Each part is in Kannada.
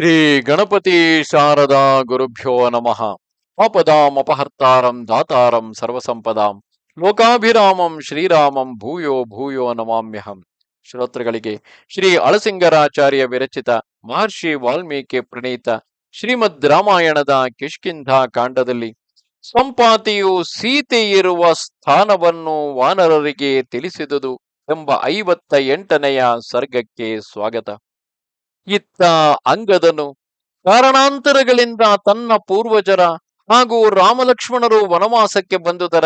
ಶ್ರೀ ಗಣಪತಿ ಶಾರದಾ ಗುರುಭ್ಯೋ ನಮಃ. ಅಪದಾಂ ಅಪಹರ್ತಾರಂ ದಾತಾರಂ ಸರ್ವಸಂಪದಾಂ. ಲೋಕಾಭಿರಾಮಂ ಶ್ರೀರಾಮಂ ಭೂಯೋ ಭೂಯೋ ನಮಾಮ್ಯಹಂ. ಶ್ರೋತೃಗಳಿಗೆ ಶ್ರೀ ಅಳಸಿಂಗರಾಚಾರ್ಯ ವಿರಚಿತ ಮಹರ್ಷಿ ವಾಲ್ಮೀಕಿ ಪ್ರಣೀತ ಶ್ರೀಮದ್ ರಾಮಾಯಣದ ಕಿಷ್ಕಿಂಧ ಕಾಂಡದಲ್ಲಿ ಸಂಪಾತಿಯು ಸೀತೆ ಇರುವ ಸ್ಥಾನವನ್ನು ವಾನರರಿಗೆ ತಿಳಿಸಿದುದು ಎಂಬ ಐವತ್ತ ಎಂಟನೆಯ ಸರ್ಗಕ್ಕೆ ಸ್ವಾಗತ. ಇತ್ತ ಅಂಗದನು. ಕಾರಣಾಂತರಗಳಿಂದ ತನ್ನ ಪೂರ್ವಜರ ಹಾಗೂ ರಾಮಲಕ್ಷ್ಮಣರು ವನವಾಸಕ್ಕೆ ಬಂದುದರ.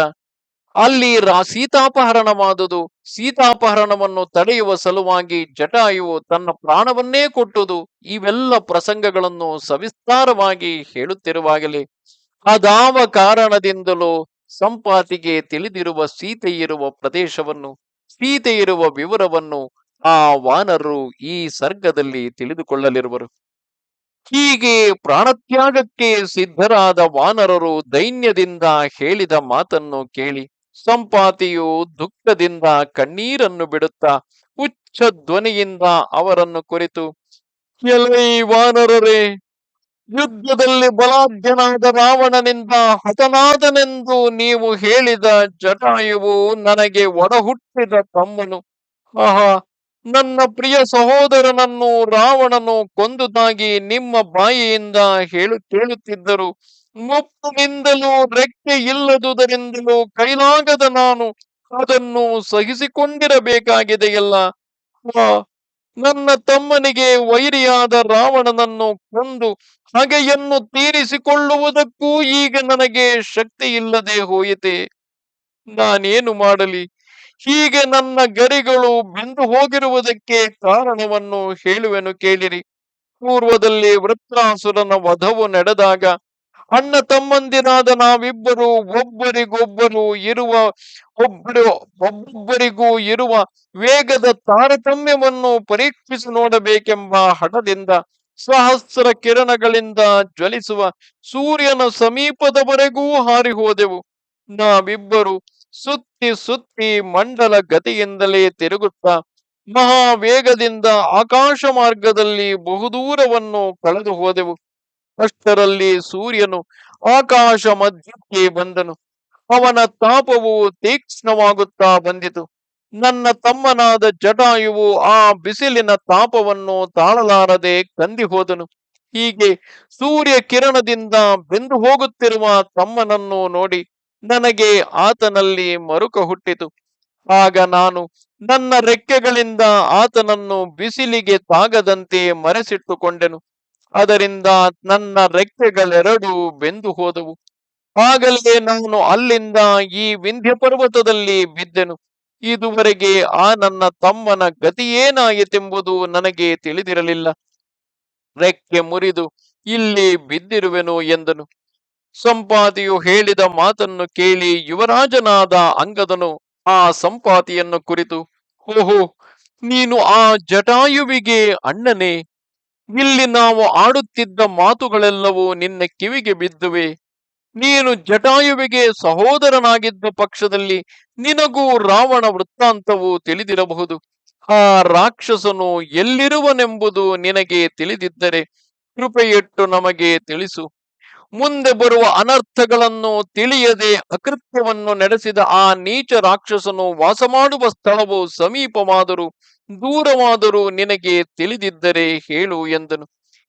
ಅಲ್ಲಿ ರಾ ಸೀತಾಪಹರಣವಾದುದು. ಸೀತಾಪಹರಣವನ್ನು ತಡೆಯುವ ಸಲುವಾಗಿ ಜಟಾಯುವು ತನ್ನ ಪ್ರಾಣವನ್ನೇ ಕೊಟ್ಟುದು. ಇವೆಲ್ಲ ಪ್ರಸಂಗಗಳನ್ನು ಸವಿಸ್ತಾರವಾಗಿ ಹೇಳುತ್ತಿರುವಾಗಲೇ ಅದಾವ ಕಾರಣದಿಂದಲೂ ಸಂಪಾತಿಗೆ ತಿಳಿದಿರುವ ಸೀತೆಯಿರುವ ಪ್ರದೇಶವನ್ನು, ಸೀತೆಯಿರುವ ವಿವರವನ್ನು ಆ ವಾನರರು ಈ ಸರ್ಗದಲ್ಲಿ ತಿಳಿದುಕೊಳ್ಳಲಿರುವರು. ಹೀಗೆ ಪ್ರಾಣತ್ಯಾಗಕ್ಕೆ ಸಿದ್ಧರಾದ ವಾನರರು ದೈನ್ಯದಿಂದ ಹೇಳಿದ ಮಾತನ್ನು ಕೇಳಿ ಸಂಪಾತಿಯು ದುಃಖದಿಂದ ಕಣ್ಣೀರನ್ನು ಬಿಡುತ್ತಾ ಉಚ್ಚ ಧ್ವನಿಯಿಂದ ಅವರನ್ನು ಕುರಿತು, ಎಲೈ ವಾನರರೇ, ಯುದ್ಧದಲ್ಲಿ ಬಲಾಧ್ಯನಾದ ರಾವಣನಿಂದ ಹತನಾದನೆಂದು ನೀವು ಹೇಳಿದ ಜಟಾಯುವು ನನಗೆ ಒಡಹುಟ್ಟಿದ ತಮ್ಮನು. ಆಹಾ ನನ್ನ ಪ್ರಿಯ ಸಹೋದರನನ್ನು ರಾವಣನು ಕೊಂದುದಾಗಿ ನಿಮ್ಮ ಬಾಯಿಯಿಂದ ಹೇಳು, ಕೇಳುತ್ತಿದ್ದರು. ಮುಪ್ಪಿನಿಂದಲೂ ರೆಕ್ಕೆ ಇಲ್ಲದುದರಿಂದಲೂ ಕೈಲಾಗದ ನಾನು ಅದನ್ನು ಸಹಿಸಿಕೊಂಡಿರಬೇಕಾಗಿದೆಯಲ್ಲ? ನನ್ನ ತಮ್ಮನಿಗೆ ವೈರಿಯಾದ ರಾವಣನನ್ನು ಕೊಂದು ಹಗೆಯನ್ನು ತೀರಿಸಿಕೊಳ್ಳುವುದಕ್ಕೂ ಈಗ ನನಗೆ ಶಕ್ತಿ ಇಲ್ಲದೆ ಹೋಯಿತೆ? ನಾನೇನು ಮಾಡಲಿ? ಹೀಗೆ ನನ್ನ ಗರಿಗಳು ಬೆಂದು ಹೋಗಿರುವುದಕ್ಕೆ ಕಾರಣವನ್ನು ಹೇಳುವೆನು ಕೇಳಿರಿ. ಪೂರ್ವದಲ್ಲಿ ವೃತ್ರಾಸುರನ ವಧವು ನಡೆದಾಗ ಅಣ್ಣ ತಮ್ಮಂದಿರಾದ ನಾವಿಬ್ಬರು ಒಬ್ಬರಿಗೊಬ್ಬರು ಇರುವ ಒಬ್ಬರು ಒಬ್ಬೊಬ್ಬರಿಗೂ ಇರುವ ವೇಗದ ತಾರತಮ್ಯವನ್ನು ಪರೀಕ್ಷಿಸಿ ನೋಡಬೇಕೆಂಬ ಹಠದಿಂದ ಸಹಸ್ರ ಕಿರಣಗಳಿಂದ ಜ್ವಲಿಸುವ ಸೂರ್ಯನ ಸಮೀಪದವರೆಗೂ ಹಾರಿ ಹೋದೆವು. ನಾವಿಬ್ಬರು ಸುತ್ತಿ ಸುತ್ತಿ ಮಂಡಲ ಗತಿಯಿಂದಲೇ ತಿರುಗುತ್ತಾ ಮಹಾವೇಗದಿಂದ ಆಕಾಶ ಮಾರ್ಗದಲ್ಲಿ ಬಹುದೂರವನ್ನು ಕಳೆದು ಹೋದೆವು. ಅಷ್ಟರಲ್ಲಿ ಸೂರ್ಯನು ಆಕಾಶ ಮಧ್ಯಕ್ಕೆ ಬಂದನು. ಅವನ ತಾಪವು ತೀಕ್ಷ್ಣವಾಗುತ್ತಾ ಬಂದಿತು. ನನ್ನ ತಮ್ಮನಾದ ಜಟಾಯುವು ಆ ಬಿಸಿಲಿನ ತಾಪವನ್ನು ತಾಳಲಾರದೆ ಕಂದಿ ಹೋದನು. ಹೀಗೆ ಸೂರ್ಯ ಕಿರಣದಿಂದ ಬೆಂದು ಹೋಗುತ್ತಿರುವ ತಮ್ಮನನ್ನು ನೋಡಿ ನನಗೆ ಆತನಲ್ಲಿ ಮರುಕ ಹುಟ್ಟಿತು. ಆಗ ನಾನು ನನ್ನ ರೆಕ್ಕೆಗಳಿಂದ ಆತನನ್ನು ಬಿಸಿಲಿಗೆ ತಾಗದಂತೆ ಮರೆಸಿಟ್ಟುಕೊಂಡೆನು. ಅದರಿಂದ ನನ್ನ ರೆಕ್ಕೆಗಳೆರಡು ಬೆಂದು ಹೋದವು. ಆಗಲೇ ನಾನು ಅಲ್ಲಿಂದ ಈ ವಿಂಧ್ಯ ಪರ್ವತದಲ್ಲಿ ಬಿದ್ದೆನು. ಇದುವರೆಗೆ ಆ ನನ್ನ ತಮ್ಮನ ಗತಿಯೇನಾಯಿತೆಂಬುದು ನನಗೆ ತಿಳಿದಿರಲಿಲ್ಲ. ರೆಕ್ಕೆ ಮುರಿದು ಇಲ್ಲಿ ಬಿದ್ದಿರುವೆನು ಎಂದನು. ಸಂಪಾತಿಯು ಹೇಳಿದ ಮಾತನ್ನು ಕೇಳಿ ಯುವರಾಜನಾದ ಅಂಗದನು ಆ ಸಂಪಾತಿಯನ್ನು ಕುರಿತು, ಓಹೋ, ನೀನು ಆ ಜಟಾಯುವಿಗೆ ಅಣ್ಣನೇ. ಇಲ್ಲಿ ನಾವು ಆಡುತ್ತಿದ್ದ ಮಾತುಗಳೆಲ್ಲವೂ ನಿನ್ನ ಕಿವಿಗೆ ಬಿದ್ದುವೆ. ನೀನು ಜಟಾಯುವಿಗೆ ಸಹೋದರನಾಗಿದ್ದ ಪಕ್ಷದಲ್ಲಿ ನಿನಗೂ ರಾವಣ ವೃತ್ತಾಂತವು ತಿಳಿದಿರಬಹುದು. ಆ ರಾಕ್ಷಸನು ಎಲ್ಲಿರುವನೆಂಬುದು ನಿನಗೆ ತಿಳಿದಿದ್ದರೆ ಕೃಪೆಯಿಟ್ಟು ನಮಗೆ ತಿಳಿಸು. ಮುಂದೆ ಬರುವ ಅನರ್ಥಗಳನ್ನು ತಿಳಿಯದೆ ಅಕೃತ್ಯವನ್ನು ನಡೆಸಿದ ಆ ನೀಚ ರಾಕ್ಷಸನು ವಾಸ ಮಾಡುವ ಸ್ಥಳವು ಸಮೀಪವಾದರೂ ದೂರವಾದರೂ ನಿನಗೆ ತಿಳಿದಿದ್ದರೆ ಹೇಳು ಎಂದನು.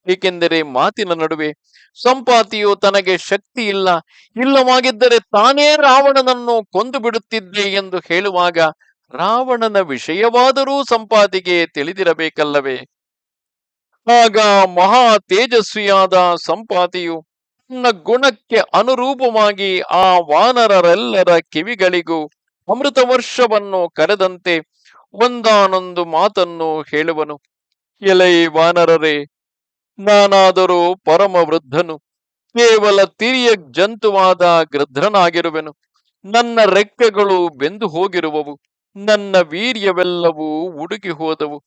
ಏಕೆಂದರೆ ಮಾತಿನ ನಡುವೆ ಸಂಪಾತಿಯು ತನಗೆ ಶಕ್ತಿ ಇಲ್ಲ, ಇಲ್ಲವಾಗಿದ್ದರೆ ತಾನೇ ರಾವಣನನ್ನು ಕೊಂದು ಬಿಡುತ್ತಿದ್ದೆ ಎಂದು ಹೇಳುವಾಗ ರಾವಣನ ವಿಷಯವಾದರೂ ಸಂಪಾತಿಗೆ ತಿಳಿದಿರಬೇಕಲ್ಲವೇ? ಆಗ ಮಹಾ ತೇಜಸ್ವಿಯಾದ ಸಂಪಾತಿಯು ತನ್ನ ಗುಣಕ್ಕೆ ಅನುರೂಪವಾಗಿ ಆ ವಾನರರೆಲ್ಲರ ಕಿವಿಗಳಿಗೂ ಅಮೃತ ವರ್ಷವನ್ನು ಕರೆದಂತೆ ಒಂದಾನೊಂದು ಮಾತನ್ನು ಹೇಳುವನು. ಎಲೈ ವಾನರರೇ, ನಾನಾದರೂ ಪರಮ ವೃದ್ಧನು ಕೇವಲ ತಿರಿಯ ಜಂತುವಾದ ಗೃಧ್ರನಾಗಿರುವೆನು ನನ್ನ ರೆಕ್ಕೆಗಳು ಬೆಂದು ಹೋಗಿರುವವು, ನನ್ನ ವೀರ್ಯವೆಲ್ಲವೂ ಉಡುಕಿ ಹೋದವು.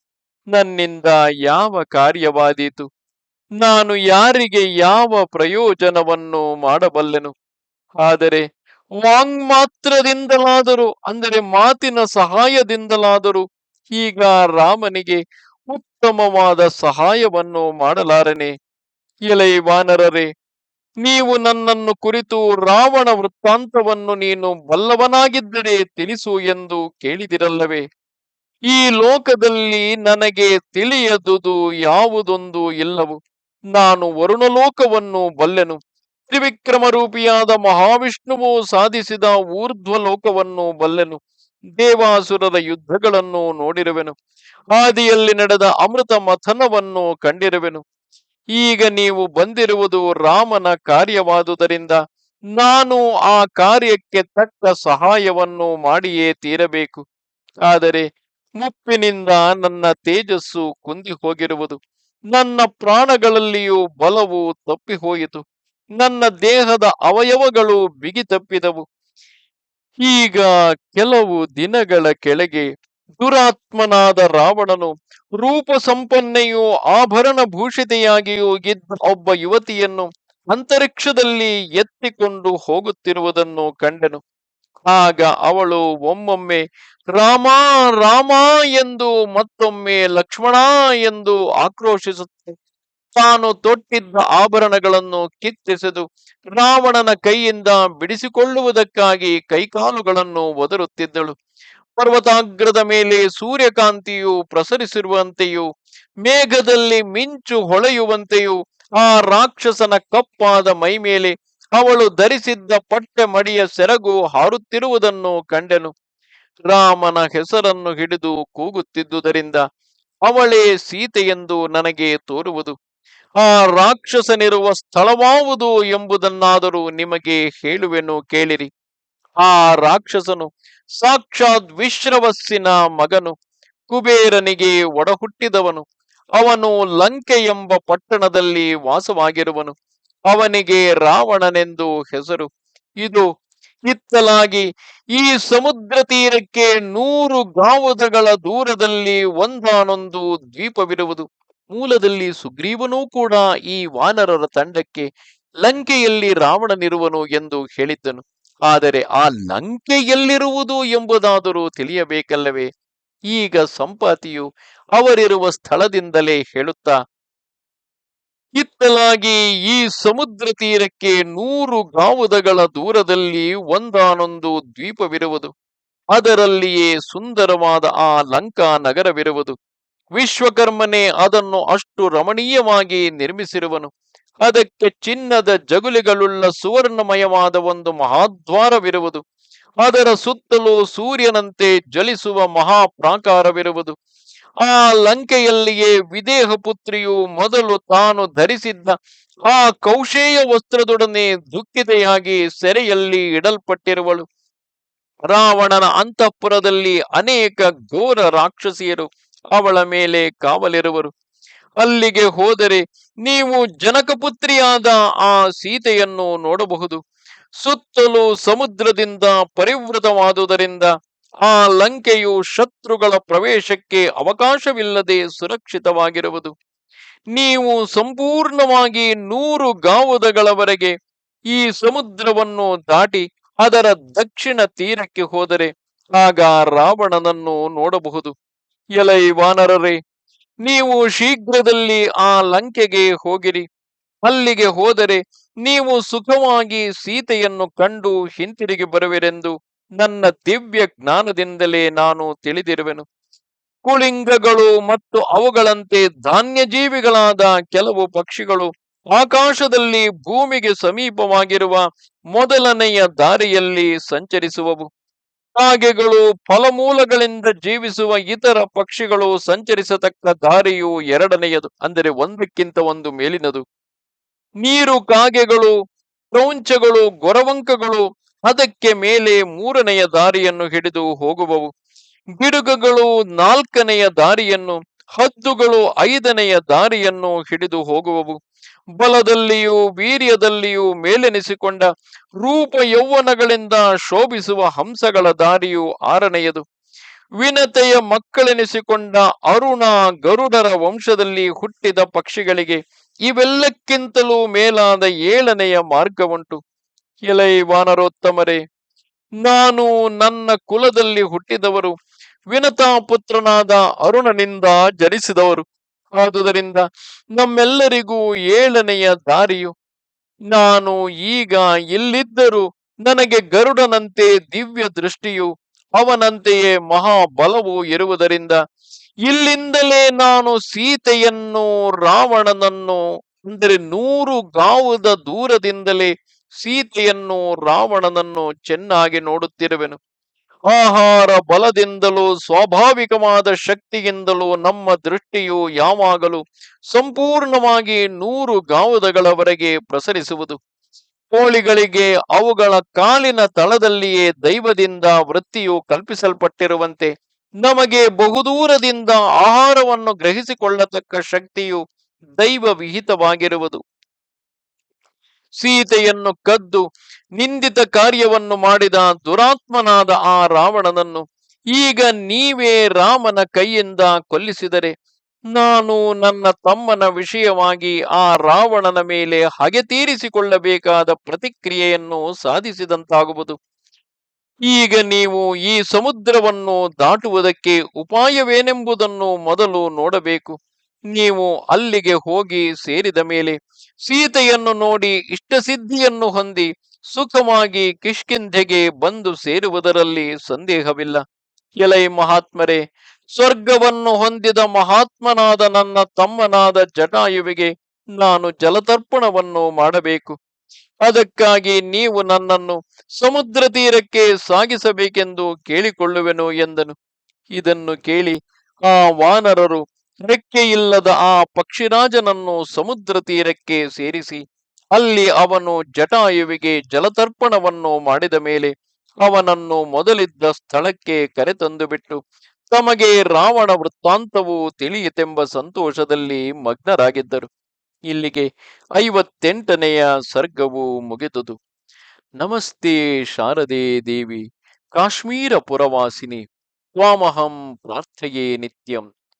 ನನ್ನಿಂದ ಯಾವ ಕಾರ್ಯವಾದೀತು? ನಾನು ಯಾರಿಗೆ ಯಾವ ಪ್ರಯೋಜನವನ್ನು ಮಾಡಬಲ್ಲೆನು? ಆದರೆ ವಾಂಗ್ಮಾತ್ರದಿಂದಲಾದರೂ, ಅಂದರೆ ಮಾತಿನ ಸಹಾಯದಿಂದಲಾದರೂ, ಈಗ ರಾಮನಿಗೆ ಉತ್ತಮವಾದ ಸಹಾಯವನ್ನು ಮಾಡಲಾರನೆ. ಎಲೈ ವಾನರರೇ, ನೀವು ನನ್ನನ್ನು ಕುರಿತು ರಾವಣ ವೃತ್ತಾಂತವನ್ನು ನೀನು ಬಲ್ಲವನಾಗಿದ್ದರೆ ತಿಳಿಸು ಎಂದು ಕೇಳಿದಿರಲ್ಲವೇ? ಈ ಲೋಕದಲ್ಲಿ ನನಗೆ ತಿಳಿಯದುದು ಯಾವುದೊಂದು ಇಲ್ಲವು. ನಾನು ವರುಣಲೋಕವನ್ನು ಬಲ್ಲೆನು. ತ್ರಿವಿಕ್ರಮ ರೂಪಿಯಾದ ಮಹಾವಿಷ್ಣುವು ಸಾಧಿಸಿದ ಊರ್ಧ್ವ ಲೋಕವನ್ನು ಬಲ್ಲೆನು. ದೇವಾಸುರರ ಯುದ್ಧಗಳನ್ನು ನೋಡಿರುವೆನು. ಆದಿಯಲ್ಲಿ ನಡೆದ ಅಮೃತ ಮಥನವನ್ನು ಕಂಡಿರುವೆನು. ಈಗ ನೀವು ಬಂದಿರುವುದು ರಾಮನ ಕಾರ್ಯವಾದುದರಿಂದ ನಾನು ಆ ಕಾರ್ಯಕ್ಕೆ ತಕ್ಕ ಸಹಾಯವನ್ನು ಮಾಡಿಯೇ ತೀರಬೇಕು. ಆದರೆ ಮುಪ್ಪಿನಿಂದ ನನ್ನ ತೇಜಸ್ಸು ಕುಂದಿ ಹೋಗಿರುವುದು ನನ್ನ ಪ್ರಾಣಗಳಲ್ಲಿಯೂ ಬಲವು ತಪ್ಪಿಹೋಯಿತು. ನನ್ನ ದೇಹದ ಅವಯವಗಳು ಬಿಗಿ ತಪ್ಪಿದವು. ಈಗ ಕೆಲವು ದಿನಗಳ ಕೆಳಗೆ ದುರಾತ್ಮನಾದ ರಾವಣನು ರೂಪ ಸಂಪನ್ನೆಯೂ ಆಭರಣ ಭೂಷಿತೆಯಾಗಿಯೂ ಇದ್ದ ಒಬ್ಬ ಯುವತಿಯನ್ನು ಅಂತರಿಕ್ಷದಲ್ಲಿ ಎತ್ತಿಕೊಂಡು ಹೋಗುತ್ತಿರುವುದನ್ನು ಕಂಡೆನು. ಆಗ ಅವಳು ಒಮ್ಮೊಮ್ಮೆ, ರಾಮ ರಾಮ ಎಂದು ಮತ್ತೊಮ್ಮೆ ಲಕ್ಷ್ಮಣ ಎಂದು ಆಕ್ರೋಶಿಸುತ್ತೆ, ತಾನು ತೊಟ್ಟಿದ್ದ ಆಭರಣಗಳನ್ನು ಕಿತ್ತೆಸೆದು ರಾವಣನ ಕೈಯಿಂದ ಬಿಡಿಸಿಕೊಳ್ಳುವುದಕ್ಕಾಗಿ ಕೈಕಾಲುಗಳನ್ನು ಒದರುತ್ತಿದ್ದಳು. ಪರ್ವತಾಗ್ರದ ಮೇಲೆ ಸೂರ್ಯಕಾಂತಿಯು ಪ್ರಸರಿಸಿರುವಂತೆಯೂ, ಮೇಘದಲ್ಲಿ ಮಿಂಚು ಹೊಳೆಯುವಂತೆಯೂ ಆ ರಾಕ್ಷಸನ ಕಪ್ಪಾದ ಮೈ ಮೇಲೆ ಅವಳು ಧರಿಸಿದ್ದ ಪಟ್ಟೆ ಮಡಿಯ ಸೆರಗು ಹಾರುತ್ತಿರುವುದನ್ನು ಕಂಡೆನು. ರಾಮನ ಹೆಸರನ್ನು ಹಿಡಿದು ಕೂಗುತ್ತಿದ್ದುದರಿಂದ ಅವಳೇ ಸೀತೆಯೆಂದು ನನಗೆ ತೋರುವುದು. ಆ ರಾಕ್ಷಸನಿರುವ ಸ್ಥಳವಾವುದು ಎಂಬುದನ್ನಾದರೂ ನಿಮಗೆ ಹೇಳುವೆನು ಕೇಳಿರಿ. ಆ ರಾಕ್ಷಸನು ಸಾಕ್ಷಾತ್ ವಿಶ್ರವಸ್ಸಿನ ಮಗನು. ಕುಬೇರನಿಗೆ ಒಡಹುಟ್ಟಿದವನು. ಅವನು ಲಂಕೆ ಎಂಬ ಪಟ್ಟಣದಲ್ಲಿ ವಾಸವಾಗಿರುವನು. ಅವನಿಗೆ ರಾವಣನೆಂದು ಹೆಸರು. ಇದು ಇತ್ತಲಾಗಿ ಈ ಸಮುದ್ರ ತೀರಕ್ಕೆ ನೂರು ಗಾವುದಗಳ ದೂರದಲ್ಲಿ ಒಂದಾನೊಂದು ದ್ವೀಪವಿರುವುದು. ಮೂಲದಲ್ಲಿ ಸುಗ್ರೀವನೂ ಕೂಡ ಈ ವಾನರರ ತಂಡಕ್ಕೆ ಲಂಕೆಯಲ್ಲಿ ರಾವಣನಿರುವನು ಎಂದು ಹೇಳಿದ್ದನು. ಆದರೆ ಆ ಲಂಕೆಯಲ್ಲಿರುವುದು ಎಂಬುದಾದರೂ ತಿಳಿಯಬೇಕಲ್ಲವೇ? ಈಗ ಸಂಪಾತಿಯು ಅವರಿರುವ ಸ್ಥಳದಿಂದಲೇ ಹೇಳುತ್ತಾ ಇತ್ತಲಾಗಿ ಈ ಸಮುದ್ರ ತೀರಕ್ಕೆ ನೂರು ಗಾವುದಗಳ ದೂರದಲ್ಲಿ ಒಂದಾನೊಂದು ದ್ವೀಪವಿರುವುದು. ಅದರಲ್ಲಿಯೇ ಸುಂದರವಾದ ಆ ಲಂಕಾ ನಗರವಿರುವುದು. ವಿಶ್ವಕರ್ಮನೆ ಅದನ್ನು ಅಷ್ಟು ರಮಣೀಯವಾಗಿ ನಿರ್ಮಿಸಿರುವನು. ಅದಕ್ಕೆ ಚಿನ್ನದ ಜಗುಲಿಗಳುಳ್ಳ ಸುವರ್ಣಮಯವಾದ ಒಂದು ಮಹಾದ್ವಾರವಿರುವುದು. ಅದರ ಸುತ್ತಲೂ ಸೂರ್ಯನಂತೆ ಜಲಿಸುವ ಮಹಾಪ್ರಾಕಾರವಿರುವುದು. ಆ ಲಂಕೆಯಲ್ಲಿಯೇ ವಿದೇಹ ಪುತ್ರಿಯು ಮೊದಲು ತಾನು ಧರಿಸಿದ್ದ ಆ ಕೌಶೇಯ ವಸ್ತ್ರದೊಡನೆ ದುಃಖಿತೆಯಾಗಿ ಸೆರೆಯಲ್ಲಿ ಇಡಲ್ಪಟ್ಟಿರುವಳು. ರಾವಣನ ಅಂತಃಪುರದಲ್ಲಿ ಅನೇಕ ಘೋರ ರಾಕ್ಷಸಿಯರು ಅವಳ ಮೇಲೆ ಕಾವಲಿರುವರು. ಅಲ್ಲಿಗೆ ಹೋದರೆ ನೀವು ಜನಕಪುತ್ರಿಯಾದ ಆ ಸೀತೆಯನ್ನು ನೋಡಬಹುದು. ಸುತ್ತಲೂ ಸಮುದ್ರದಿಂದ ಪರಿವೃತವಾದುದರಿಂದ ಆ ಲಂಕೆಯು ಶತ್ರುಗಳ ಪ್ರವೇಶಕ್ಕೆ ಅವಕಾಶವಿಲ್ಲದೆ ಸುರಕ್ಷಿತವಾಗಿರುವುದು. ನೀವು ಸಂಪೂರ್ಣವಾಗಿ ನೂರು ಗಾವುದಗಳವರೆಗೆ ಈ ಸಮುದ್ರವನ್ನು ದಾಟಿ ಅದರ ದಕ್ಷಿಣ ತೀರಕ್ಕೆ ಹೋದರೆ ಆಗ ರಾವಣನನ್ನು ನೋಡಬಹುದು. ಎಲೈ ವಾನರರೇ, ನೀವು ಶೀಘ್ರದಲ್ಲಿ ಆ ಲಂಕೆಗೆ ಹೋಗಿರಿ. ಅಲ್ಲಿಗೆ ಹೋದರೆ ನೀವು ಸುಖವಾಗಿ ಸೀತೆಯನ್ನು ಕಂಡು ಹಿಂತಿರುಗಿ ಬರುವಿರೆಂದು ನನ್ನ ದಿವ್ಯ ಜ್ಞಾನದಿಂದಲೇ ನಾನು ತಿಳಿದಿರುವೆನು. ಕುಳಿಂಗಗಳು ಮತ್ತು ಅವುಗಳಂತೆ ಧಾನ್ಯ ಜೀವಿಗಳಾದ ಕೆಲವು ಪಕ್ಷಿಗಳು ಆಕಾಶದಲ್ಲಿ ಭೂಮಿಗೆ ಸಮೀಪವಾಗಿರುವ ಮೊದಲನೆಯ ದಾರಿಯಲ್ಲಿ ಸಂಚರಿಸುವವು. ಕಾಗೆಗಳು ಫಲಮೂಲಗಳಿಂದ ಜೀವಿಸುವ ಇತರ ಪಕ್ಷಿಗಳು ಸಂಚರಿಸತಕ್ಕ ದಾರಿಯು ಎರಡನೆಯದು, ಅಂದರೆ ಒಂದಕ್ಕಿಂತ ಒಂದು ಮೇಲಿನದು. ನೀರು ಕಾಗೆಗಳು ಕ್ರೌಂಚಗಳು ಗೊರವಂಕಗಳು ಅದಕ್ಕೆ ಮೇಲೆ ಮೂರನೆಯ ದಾರಿಯನ್ನು ಹಿಡಿದು ಹೋಗುವವು. ಗಿಡುಗಗಳು ನಾಲ್ಕನೆಯ ದಾರಿಯನ್ನು, ಹದ್ದುಗಳು ಐದನೆಯ ದಾರಿಯನ್ನು ಹಿಡಿದು ಹೋಗುವವು. ಬಲದಲ್ಲಿಯೂ ವೀರ್ಯದಲ್ಲಿಯೂ ಮೇಲೆನಿಸಿಕೊಂಡ ರೂಪ ಯೌವನಗಳಿಂದ ಶೋಭಿಸುವ ಹಂಸಗಳ ದಾರಿಯು ಆರನೆಯದು. ವಿನತೆಯ ಮಕ್ಕಳೆನಿಸಿಕೊಂಡ ಅರುಣ ಗರುಡರ ವಂಶದಲ್ಲಿ ಹುಟ್ಟಿದ ಪಕ್ಷಿಗಳಿಗೆ ಇವೆಲ್ಲಕ್ಕಿಂತಲೂ ಮೇಲಾದ ಏಳನೆಯ ಮಾರ್ಗವುಂಟು. ಎಲೈ ವಾನರೋತ್ತಮರೇ, ನಾನು ನನ್ನ ಕುಲದಲ್ಲಿ ಹುಟ್ಟಿದವರು, ವಿನತಾ ಪುತ್ರನಾದ ಅರುಣನಿಂದ ಜನಿಸಿದವರು. ಆದುದರಿಂದ ನಮ್ಮೆಲ್ಲರಿಗೂ ಏಳನೆಯ ದಾರಿಯು. ನಾನು ಈಗ ಇಲ್ಲಿದ್ದರೂ ನನಗೆ ಗರುಡನಂತೆ ದಿವ್ಯ ದೃಷ್ಟಿಯು, ಅವನಂತೆಯೇ ಮಹಾಬಲವು ಇರುವುದರಿಂದ ಇಲ್ಲಿಂದಲೇ ನಾನು ಸೀತೆಯನ್ನು, ರಾವಣನನ್ನು, ಅಂದರೆ ನೂರು ಗಾವುದ ದೂರದಿಂದಲೇ ಸೀತೆಯನ್ನು ರಾವಣನನ್ನು ಚೆನ್ನಾಗಿ ನೋಡುತ್ತಿರುವೆನು. ಆಹಾರ ಬಲದಿಂದಲೂ ಸ್ವಾಭಾವಿಕವಾದ ಶಕ್ತಿಯಿಂದಲೂ ನಮ್ಮ ದೃಷ್ಟಿಯು ಯಾವಾಗಲೂ ಸಂಪೂರ್ಣವಾಗಿ ನೂರು ಗಾವುದಗಳವರೆಗೆ ಪ್ರಸರಿಸುವುದು. ಕೋಳಿಗಳಿಗೆ ಅವುಗಳ ಕಾಲಿನ ತಳದಲ್ಲಿಯೇ ದೈವದಿಂದ ವೃತ್ತಿಯು ಕಲ್ಪಿಸಲ್ಪಟ್ಟಿರುವಂತೆ ನಮಗೆ ಬಹುದೂರದಿಂದ ಆಹಾರವನ್ನು ಗ್ರಹಿಸಿಕೊಳ್ಳತಕ್ಕ ಶಕ್ತಿಯು ದೈವ ವಿಹಿತವಾಗಿರುವುದು ಸೀತೆಯನ್ನು ಕದ್ದು ನಿಂದಿತ ಕಾರ್ಯವನ್ನು ಮಾಡಿದ ದುರಾತ್ಮನಾದ ಆ ರಾವಣನನ್ನು ಈಗ ನೀವೇ ರಾಮನ ಕೈಯಿಂದ ಕೊಲ್ಲಿಸಿದರೆ ನಾನು ನನ್ನ ತಮ್ಮನ ವಿಷಯವಾಗಿ ಆ ರಾವಣನ ಮೇಲೆ ಹಗೆ ತೀರಿಸಿಕೊಳ್ಳಬೇಕಾದ ಪ್ರತಿಕ್ರಿಯೆಯನ್ನು ಸಾಧಿಸಿದಂತಾಗುವುದು. ಈಗ ನೀವು ಈ ಸಮುದ್ರವನ್ನು ದಾಟುವುದಕ್ಕೆ ಉಪಾಯವೇನೆಂಬುದನ್ನು ಮೊದಲು ನೋಡಬೇಕು. ನೀವು ಅಲ್ಲಿಗೆ ಹೋಗಿ ಸೇರಿದ ಮೇಲೆ ಸೀತೆಯನ್ನು ನೋಡಿ ಇಷ್ಟಸಿದ್ಧಿಯನ್ನು ಹೊಂದಿ ಸುಖವಾಗಿ ಕಿಷ್ಕಿಂಧೆಗೆ ಬಂದು ಸೇರುವುದರಲ್ಲಿ ಸಂದೇಹವಿಲ್ಲ. ಎಲೈ ಮಹಾತ್ಮರೇ, ಸ್ವರ್ಗವನ್ನು ಹೊಂದಿದ ಮಹಾತ್ಮನಾದ ನನ್ನ ತಮ್ಮನಾದ ಜಟಾಯುವಿಗೆ ನಾನು ಜಲತರ್ಪಣವನ್ನು ಮಾಡಬೇಕು. ಅದಕ್ಕಾಗಿ ನೀವು ನನ್ನನ್ನು ಸಮುದ್ರ ತೀರಕ್ಕೆ ಸಾಗಿಸಬೇಕೆಂದು ಕೇಳಿಕೊಳ್ಳುವೆನು ಎಂದನು. ಇದನ್ನು ಕೇಳಿ ಆ ವಾನರರು ರೆಕ್ಕೆಯಿಲ್ಲದ ಆ ಪಕ್ಷಿರಾಜನನ್ನು ಸಮುದ್ರ ತೀರಕ್ಕೆ ಸೇರಿಸಿ, ಅಲ್ಲಿ ಅವನು ಜಟಾಯುವಿಗೆ ಜಲತರ್ಪಣವನ್ನು ಮಾಡಿದ ಮೇಲೆ ಅವನನ್ನು ಮೊದಲಿದ್ದ ಸ್ಥಳಕ್ಕೆ ಕರೆತಂದು ಬಿಟ್ಟು ತಮಗೆ ರಾವಣ ವೃತ್ತಾಂತವು ತಿಳಿಯಿತೆಂಬ ಸಂತೋಷದಲ್ಲಿ ಮಗ್ನರಾಗಿದ್ದರು. ಇಲ್ಲಿಗೆ ಐವತ್ತೆಂಟನೆಯ ಸರ್ಗವು ಮುಗಿದುದು. ನಮಸ್ತೆ ಶಾರದೆ ದೇವಿ, ಕಾಶ್ಮೀರ ಪುರವಾಸಿನಿ, ತ್ವಾಮಹಂ ಪ್ರಾರ್ಥೆಯೇ ನಿತ್ಯಂ.